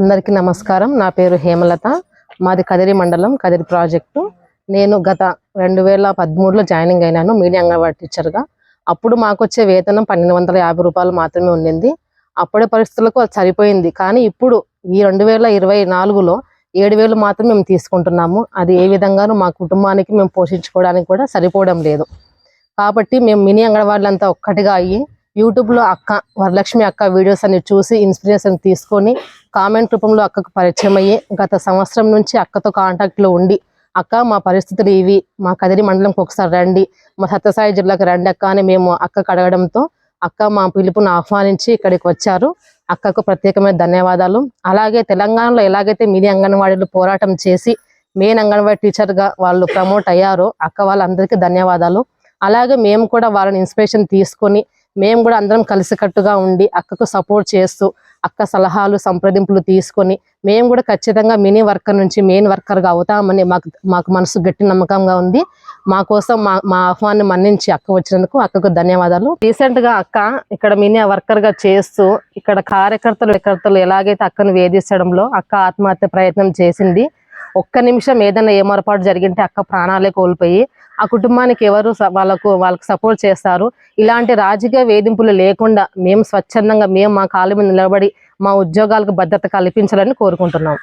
అందరికీ నమస్కారం. నా పేరు హేమలత. మాది కదిరి మండలం కదిరి ప్రాజెక్టు. నేను గత రెండు వేల పదమూడులో జాయినింగ్ అయినాను మీడియా అంగన్వాడీ టీచర్గా. అప్పుడు మాకు వచ్చే వేతనం పన్నెండు వందల యాభై రూపాయలు మాత్రమే ఉండింది. అప్పుడే పరిస్థితులకు అది సరిపోయింది. కానీ ఇప్పుడు ఈ రెండు వేల ఇరవై నాలుగులో ఏడు వేలు మాత్రం మేము తీసుకుంటున్నాము. అది ఏ విధంగానూ మా కుటుంబానికి మేము పోషించుకోవడానికి కూడా సరిపోవడం లేదు. కాబట్టి మేము మినీ అంగన్వాడీలంతా ఒక్కటిగా అయ్యి యూట్యూబ్లో అక్క వరలక్ష్మి అక్క వీడియోస్ అన్ని చూసి ఇన్స్పిరేషన్ తీసుకొని కామెంట్ రూపంలో అక్కకు పరిచయం అయ్యి గత సంవత్సరం నుంచి అక్కతో కాంటాక్ట్లో ఉండి అక్క మా పరిస్థితులు ఇవి. మా కదిరి మండలంకి ఒకసారి రండి. మా సత్యసాయి జిల్లాకి రండి అక్క అని మేము అక్కకు అడగడంతో అక్క మా పిలుపును ఆహ్వానించి ఇక్కడికి వచ్చారు. అక్కకు ప్రత్యేకమైన ధన్యవాదాలు. అలాగే తెలంగాణలో ఎలాగైతే మినీ అంగన్వాడీలు పోరాటం చేసి మెయిన్ అంగన్వాడీ టీచర్గా వాళ్ళు ప్రమోట్ అయ్యారో అక్క వాళ్ళందరికీ ధన్యవాదాలు. అలాగే మేము కూడా వాళ్ళని ఇన్స్పిరేషన్ తీసుకొని మేము కూడా అందరం కలిసికట్టుగా ఉండి అక్కకు సపోర్ట్ చేస్తూ అక్క సలహాలు సంప్రదింపులు తీసుకొని మేము కూడా ఖచ్చితంగా మినీ వర్కర్ నుంచి మెయిన్ వర్కర్గా అవుతామని మాకు మాకు మనసు గట్టి నమ్మకంగా ఉంది. మా కోసం మా మా ఆహ్వాన్ని మన్నించి అక్క వచ్చినందుకు అక్కకు ధన్యవాదాలు. రీసెంట్గా అక్క ఇక్కడ మినీ వర్కర్గా చేస్తూ ఇక్కడ కార్యకర్తలు కార్యకర్తలు ఎలాగైతే అక్కను వేధించడంలో అక్క ఆత్మహత్య ప్రయత్నం చేసింది ఒక్క నిమిషం ఏదైనా ఏమరపాటు జరిగింటే అక్క ప్రాణాలే కోల్పోయి ఆ కుటుంబానికి ఎవరు వాళ్ళకు వాళ్ళకి సపోర్ట్ చేస్తారు. ఇలాంటి రాజకీయ వేధింపులు లేకుండా మేము స్వచ్ఛందంగా మేము మా కాలు మీద నిలబడి మా ఉద్యోగాలకు భద్రత కల్పించాలని కోరుకుంటున్నాం.